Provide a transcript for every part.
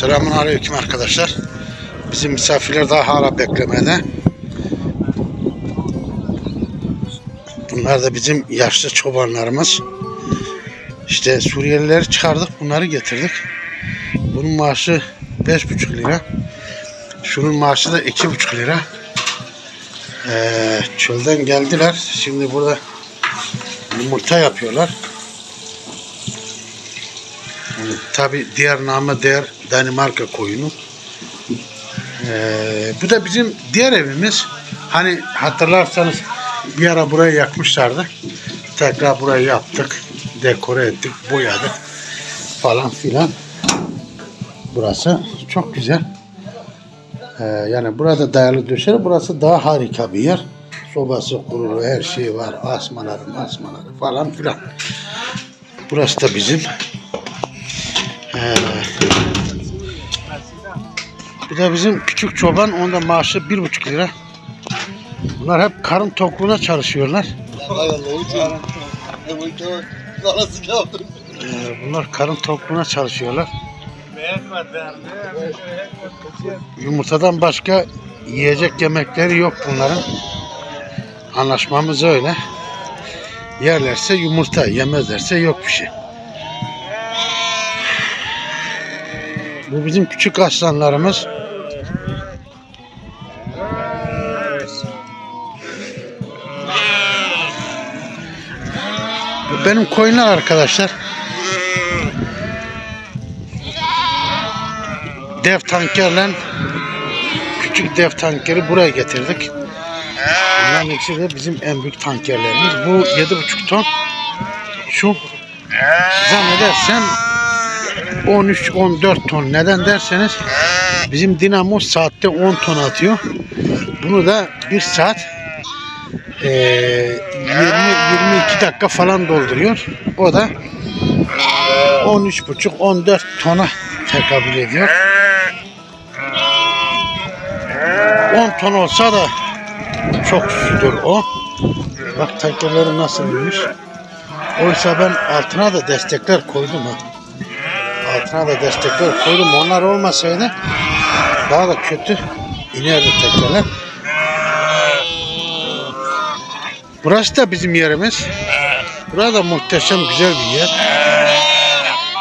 Selamun Aleyküm arkadaşlar. Bizim misafirler daha hala beklemede. Bunlar da bizim yaşlı çobanlarımız. İşte Suriyelileri çıkardık, bunları getirdik. Bunun maaşı 5,5 lira. Şunun maaşı da 2,5 lira. Ee, çölden geldiler. Şimdi burada yumurta yapıyorlar. Tabi diğer namı diğer Danimarka koyunu. Ee, bu da bizim diğer evimiz. Hani hatırlarsanız bir ara burayı yakmışlardı. Tekrar burayı yaptık. Dekore ettik, boyadık falan filan. Burası çok güzel. Ee, yani burada dayalı döşeli. Burası daha harika bir yer. Sobası kurulu, her şey var. Asmaları, asmaları falan filan. Burası da bizim. Ee, bir de bizim küçük çoban onda maaşı bir buçuk lira. Bunlar hep karın tokluğuna çalışıyorlar. Ee, bunlar karın tokluğuna çalışıyorlar. Yumurtadan başka yiyecek yemekleri yok bunların. Anlaşmamız öyle. Yerlerse yumurta, yemezlerse yok bir şey. Bu bizim küçük aslanlarımız. Bu benim koyunlar arkadaşlar. Dev tankerle küçük dev tankeri buraya getirdik. Bunların ikisi de bizim en büyük tankerlerimiz. Bu 7,5 ton. Şu zannedersem 13-14 ton. Neden derseniz bizim dinamo saatte 10 ton atıyor. Bunu da bir saat eee 20-22 dakika falan dolduruyor. O da 13,5-14 tona tekabül ediyor. 10 ton olsa da çok sürdür o. Bak tankerleri nasıl büyümüş. Oysa ben altına da destekler koydum ha altına da destekler koydum. Onlar olmasaydı daha da kötü inerdi tekerler. Burası da bizim yerimiz. Burada muhteşem güzel bir yer.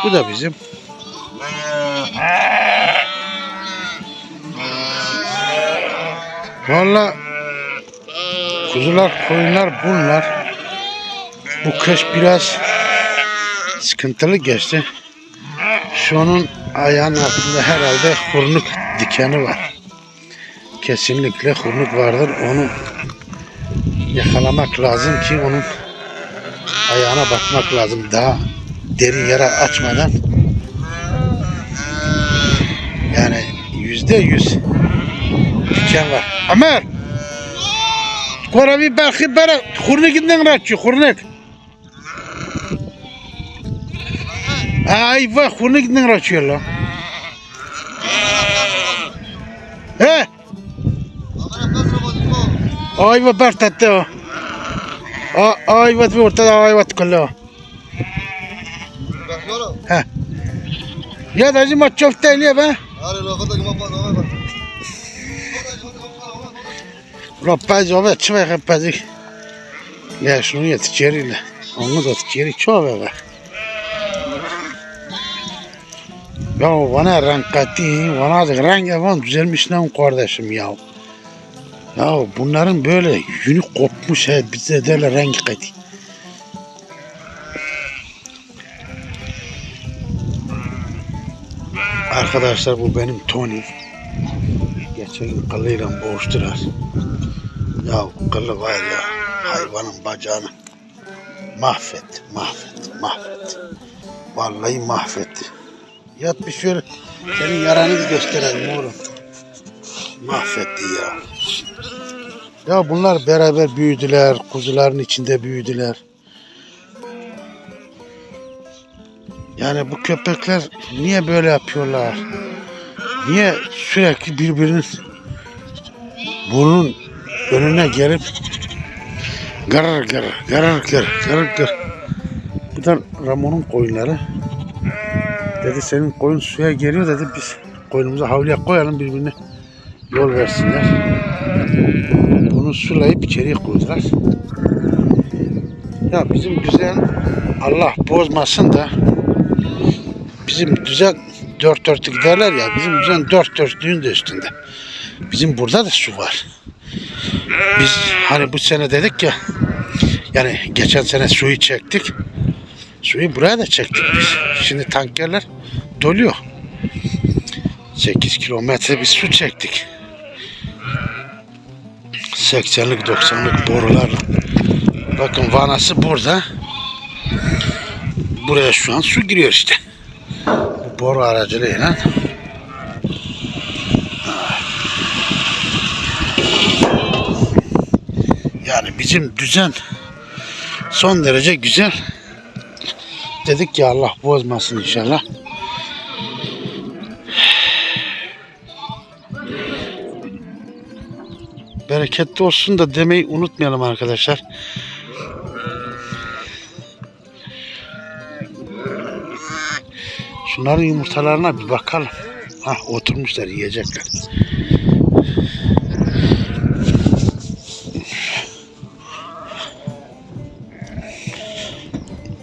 Bu da bizim. Valla kuzular, koyunlar bunlar. Bu kış biraz sıkıntılı geçti. Şunun ayağının altında herhalde hurnuk dikeni var. Kesinlikle hurnuk vardır. Onu yakalamak lazım ki onun ayağına bakmak lazım. Daha derin yara açmadan yani yüzde yüz diken var. Ömer! Kora bir belki bana hurnukinden kaçıyor hurnuk. Ay vah hurnu gidin kaçıyor lan. He? Ay vah bertatte o. Ay vah bir ortada ay vah kullu. He. Ya da cima çok değil be. Rapaz ove çve rapazi. Ya şunu yetişeriyle. Onu da yetişeri çok be. Ya bana renk kattı, bana da renk yapan düzelmiş lan kardeşim ya. Ya bunların böyle yünü kopmuş he, bize derler renk kattı. Arkadaşlar bu benim Tony. Geçen gün kılıyla boğuştular. Ya kılı var ya hayvanın bacağını mahvetti, mahvetti, mahvetti. Vallahi mahvetti. Yat bir şöyle senin yaranı bir gösterelim oğlum. Mahvetti ya. Ya bunlar beraber büyüdüler, kuzuların içinde büyüdüler. Yani bu köpekler niye böyle yapıyorlar? Niye sürekli birbirinin bunun önüne gelip garar garar garar garar garar garar. Bu da Ramon'un koyunları. Dedi senin koyun suya geliyor dedi biz koynumuza havluya koyalım birbirine yol versinler. Bunu sulayıp içeriye koydular. Ya bizim düzen Allah bozmasın da bizim düzen dört dörtlük derler ya bizim düzen dört dörtlüğün de üstünde. Bizim burada da su var. Biz hani bu sene dedik ya yani geçen sene suyu çektik. Suyu buraya da çektik biz. Şimdi tankerler doluyor. 8 kilometre bir su çektik. 80'lik 90'lık borularla. Bakın vanası burada. Buraya şu an su giriyor işte. Bu boru aracılığıyla. Yani bizim düzen son derece güzel. Dedik ki Allah bozmasın inşallah. Bereketli olsun da demeyi unutmayalım arkadaşlar. Şunların yumurtalarına bir bakalım. Ha oturmuşlar yiyecekler.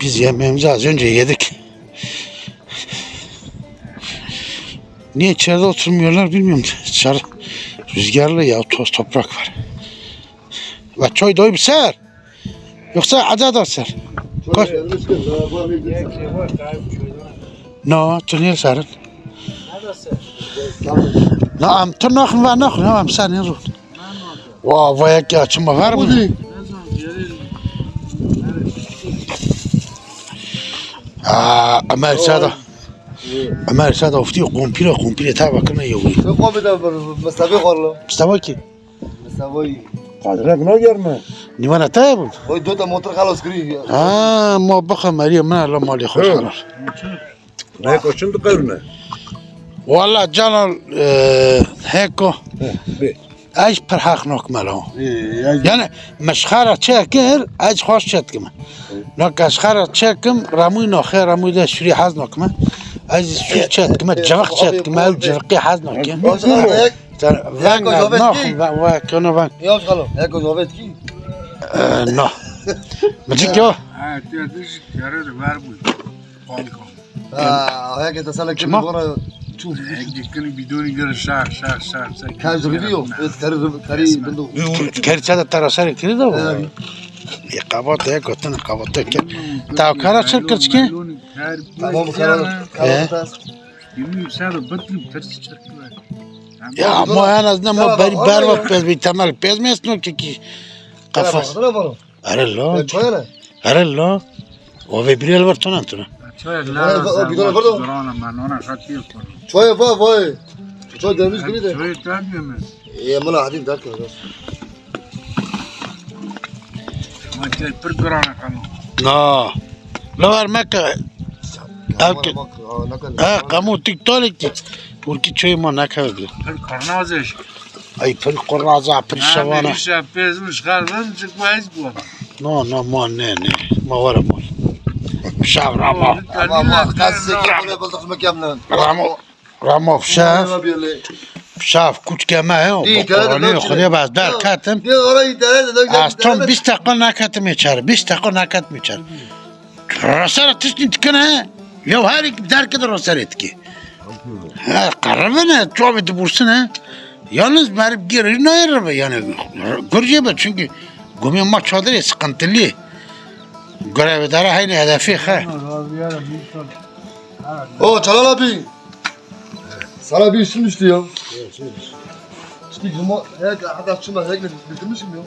Biz yemeğimizi az önce yedik. Niye içeride oturmuyorlar bilmiyorum. Dışarı rüzgarlı ya toz toprak var. Ve çoy doy bir ser. Yoksa acı da ser. Koş. No, tunel sarın. No, am tu noch var noch, no am sen ru. Wow, vay ki açma var mı? Aa, Ömer Sada. Ömer Sada ufti kumpira kumpira ta bakına yoğu. خوابه در مصطفی خورلو Mustafa ki. مصطفی قدرک نگرمه Nivan ta bu. وای دو تا موتور خلاص کردی Ha, ma bakın Meryem ben Allah mali hoş karar. نه کشند قرنه Valla canal e, heko به اج پر حق نکمل یعنی مشخره چکر اج خوش چت کم نه کشخره چکم رموی نخه رموی ده شوری حز نکم. اج شوری چت کم جوق چت کم او جوقی حز نکم. ونگ نخ و کنه ونگ یاش خلو. یک جاوید کی؟ نه. مجی کیو Ha, ateş yarar var bu. Balkon. ها یک تسلا ಚೂರು ಚಿಕ್ಕನಿಗೆ ಬಿದ್ದೋನಿಗೆ ಸಾಕು ಸಾಕು ಸಾಕು ಸಾಕು ಕಾಯ್ದು ಹಿಡಿಯೋ ಕರಿ ಕರಿ ಬಂದು ಕೆರ್ಚಾದ ಥರ ಸರಿ ತಿಳಿದವು ಕಬತ್ತೆ ಗೊತ್ತನ ಕಬತ್ತಕ್ಕೆ ತಾವು ಖಾರ ಸರ್ ಖರ್ಚಿಗೆ Ya ama en azından ama bari berbat pezmi temel pezmesin o ki kafası. Arel lo. Arel lo. O ve bir el var tonan. Çoya gledao sam od drona, man, ona šta ti je skoro. Çoja, va, va, çoja, da mi zgride. Çoja, da mi me. E, mala, hadim, dakle, da. Ma te prd drona kamo. No. Lovar meka. Avke. Ha, kamo tiktolik ti. Urki çoyma nakar gidi. Pır karnazış. Ay pır kurraza, pır şavana. Ha, bir şey yapıyormuş, kalbim çıkmayız bu. No, no, man, ne, ne. Ma var, man. Şavra mo. اما ما قصد کی کنه بلد خم کم نه Ramo. Ramo şaf. ما بیله Şaf kuç keme he. İyi, Bu kere de Kur'an'ı dört okuduya baz der katım. بیا آره درد Az ton 20 dakika nakatım içer. 20 dakika nakatım içer. Rasar ateşini tıkına he. Ya her iki der kadar rasar etki. Ha kararı ne? Çok eti bursun he. Yalnız verip geri ne ayırır be yani. Göreceğim ben çünkü Gumi maç çadır ya sıkıntılı. Görevdara aynı hedefi he. او چلال ابی سالا بی شون düştü ya. İşte cuma hek hatta şuna hek bitirmişim ya.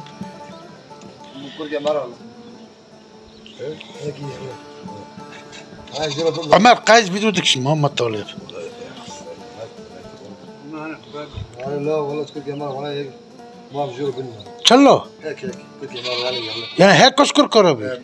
Bu kurge mara. Hek iyi. Ha jira bu. Ömer Kayız bir durduk şimdi Muhammed Tavlıyor. Hayır la valla kurge mara valla hek. Muaf bunu. Çallo. Hek hek kurge mara valla yalla. Yani her koşkur koro bir. Evet,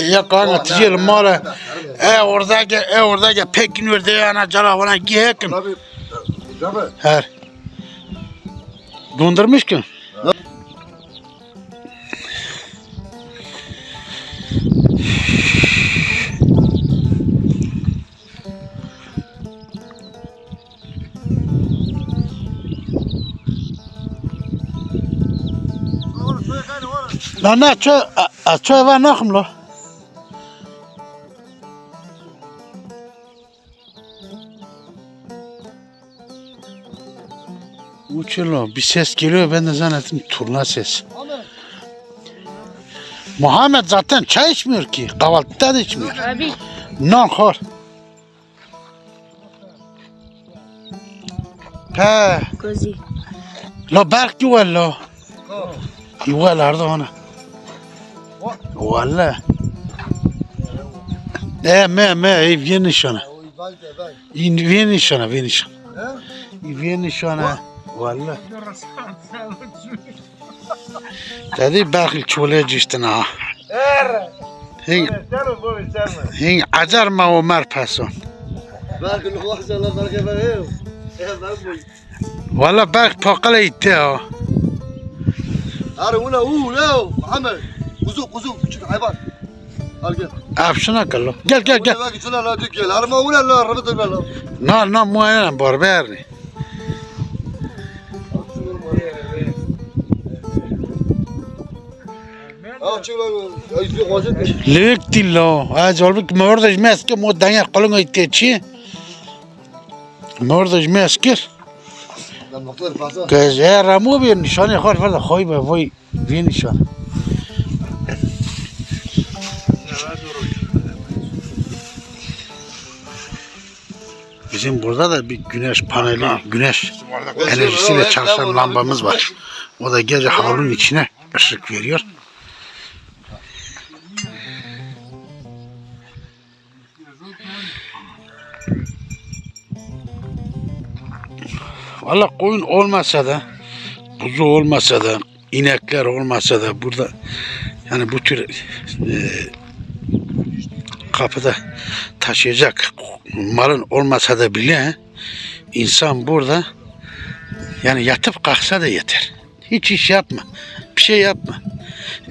Ya kana tijel mala. E oradaki e oradaki Pekin verdi ana cala bana Tabii. Her. Dondurmuş ki. Çö var ne kim lo? Uçuyor bir ses geliyor ben de zannettim turna ses. Muhammed zaten çay içmiyor ki. Kahvaltıda da içmiyor. Abi Non khor. Pe. così. Lo berk yuval lo. Yuval arda ona. Valla. E me me vieni şana. Vieni şana vieni şana. Vieni şana. Valla. Dedi berk çole ciştina. Hing hing acar ma Ömer pason. Belki ne kadar sana belki ben ev. Valla berk pakala itti ha. Arı una u ne Muhammed. Kuzu kuzu küçük hayvan. Al gel. Afşına kallo. Gel gel gel. Belki sana la dik gel. Arma una la rabıt etme la. No, no. Ay işte kozun. Lük dillo. Az olbik mordaj meske mo danya kolunga iteçi. Mordaj meskir. Kız era mu bir nişanı khar farda khoy be voy bir nişan. Bizim burada da bir güneş paneli, güneş enerjisiyle çalışan lambamız var. O da gece havlunun içine ışık veriyor. Valla koyun olmasa da, buzu olmasa da, inekler olmasa da burada yani bu tür e, kapıda taşıyacak malın olmasa da bile insan burada yani yatıp kalksa da yeter. Hiç iş yapma. Bir şey yapma.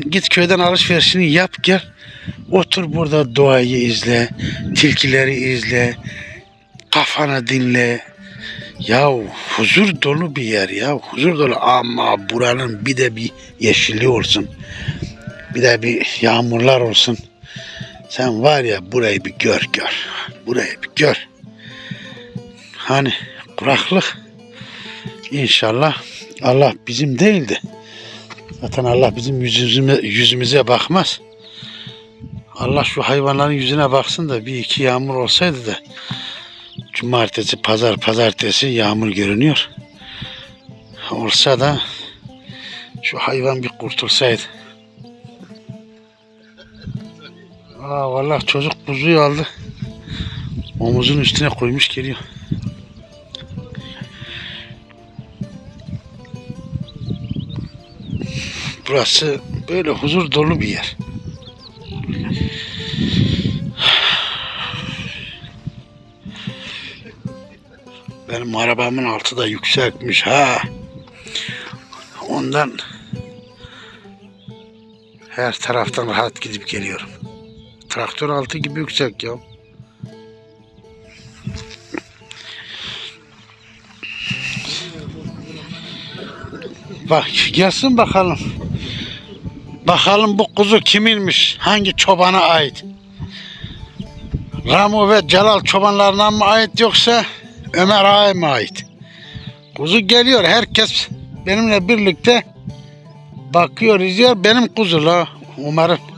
Git köyden alışverişini yap gel. Otur burada doğayı izle. Tilkileri izle. Kafanı dinle. Ya huzur dolu bir yer ya. Huzur dolu ama buranın bir de bir yeşilliği olsun. Bir de bir yağmurlar olsun. Sen var ya burayı bir gör gör. Burayı bir gör. Hani kuraklık İnşallah Allah bizim değildi. Zaten Allah bizim yüzümüze, yüzümüze bakmaz. Allah şu hayvanların yüzüne baksın da bir iki yağmur olsaydı da cumartesi, pazar, pazartesi yağmur görünüyor. Olsa da şu hayvan bir kurtulsaydı. Aa vallahi çocuk buzuyu aldı. Omuzun üstüne koymuş geliyor. Burası böyle huzur dolu bir yer. Benim arabamın altı da yüksekmiş ha. Ondan her taraftan rahat gidip geliyorum. Traktör altı gibi yüksek ya. Bak gelsin bakalım. Bakalım bu kuzu kiminmiş? Hangi çobana ait? Ramu ve Celal çobanlarına mı ait yoksa Ömer Ağa'ya mı ait? Kuzu geliyor. Herkes benimle birlikte bakıyor, izliyor. Benim kuzu la. Umarım.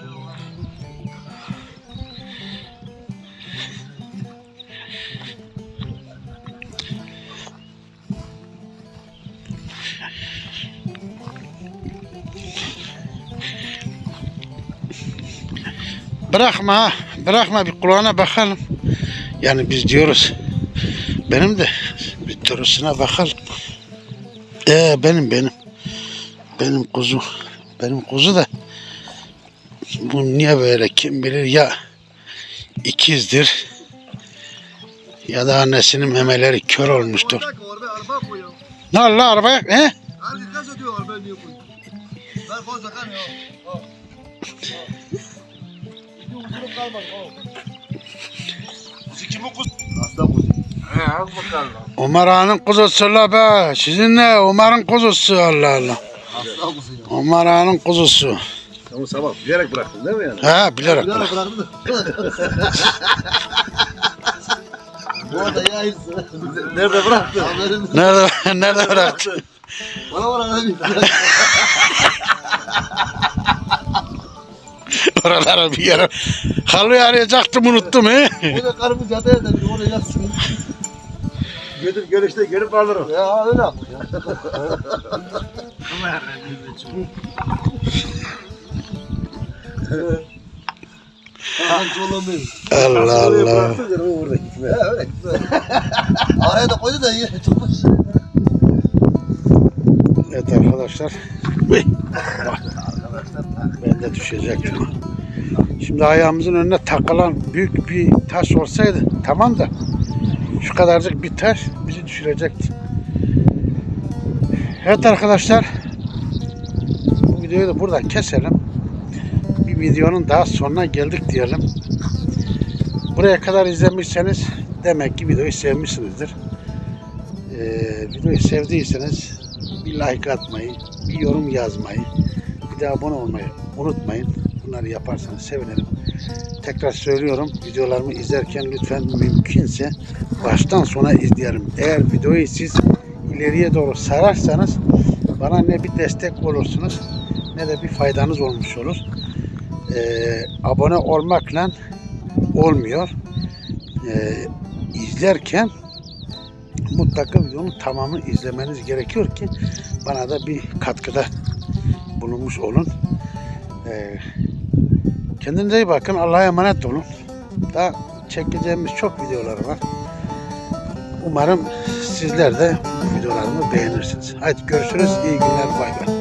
Bırakma ha. Bırakma bir kulağına bakalım. Yani biz diyoruz. Benim de bir turusuna bakalım. Ee, benim benim. Benim kuzu. Benim kuzu da bu niye böyle kim bilir ya ikizdir ya da annesinin memeleri kör olmuştur. Ne Allah arabaya? He? Kalmadı. Aslan kuzu. He al bakalım. Ömer Ağa'nın kuzusu la be. Sizin ne? Ömer'in kuzusu Allah Allah. Aslan kuzu ya. Ömer Ağa'nın kuzusu. Ama sabah bilerek bıraktın değil mi yani? Ha bilerek. Ara bıraktım. Bu arada ya hayırlısı. Nerede bıraktın? Nerede, nerede bıraktın? Bana var abi. Oralara bir yere. Halıyı arayacaktım unuttum he. Bu da karımız yataya da bir oraya yatsın. Gelir gelişte gelip alırım. Ya öyle yapmış ya. Ben zorlamayayım. Allah Allah. Araya da koydu da iyi. Evet arkadaşlar. De düşecektim. Şimdi ayağımızın önüne takılan büyük bir taş olsaydı tamam da şu kadarcık bir taş bizi düşürecekti. Evet arkadaşlar bu videoyu da buradan keselim. Bir videonun daha sonuna geldik diyelim. Buraya kadar izlemişseniz demek ki videoyu sevmişsinizdir. Ee, videoyu sevdiyseniz bir like atmayı, bir yorum yazmayı, bir de abone olmayı unutmayın. Bunları yaparsanız sevinirim. Tekrar söylüyorum videolarımı izlerken lütfen mümkünse baştan sona izleyelim. Eğer videoyu siz ileriye doğru sararsanız bana ne bir destek olursunuz ne de bir faydanız olmuş olur. Ee, abone olmakla olmuyor. Ee, izlerken mutlaka videonun tamamını izlemeniz gerekiyor ki bana da bir katkıda bulunmuş olun. Ee, kendinize iyi bakın. Allah'a emanet olun. Daha çekeceğimiz çok videolar var. Umarım sizler de bu videolarımı beğenirsiniz. Hadi görüşürüz. İyi günler. Bay bay.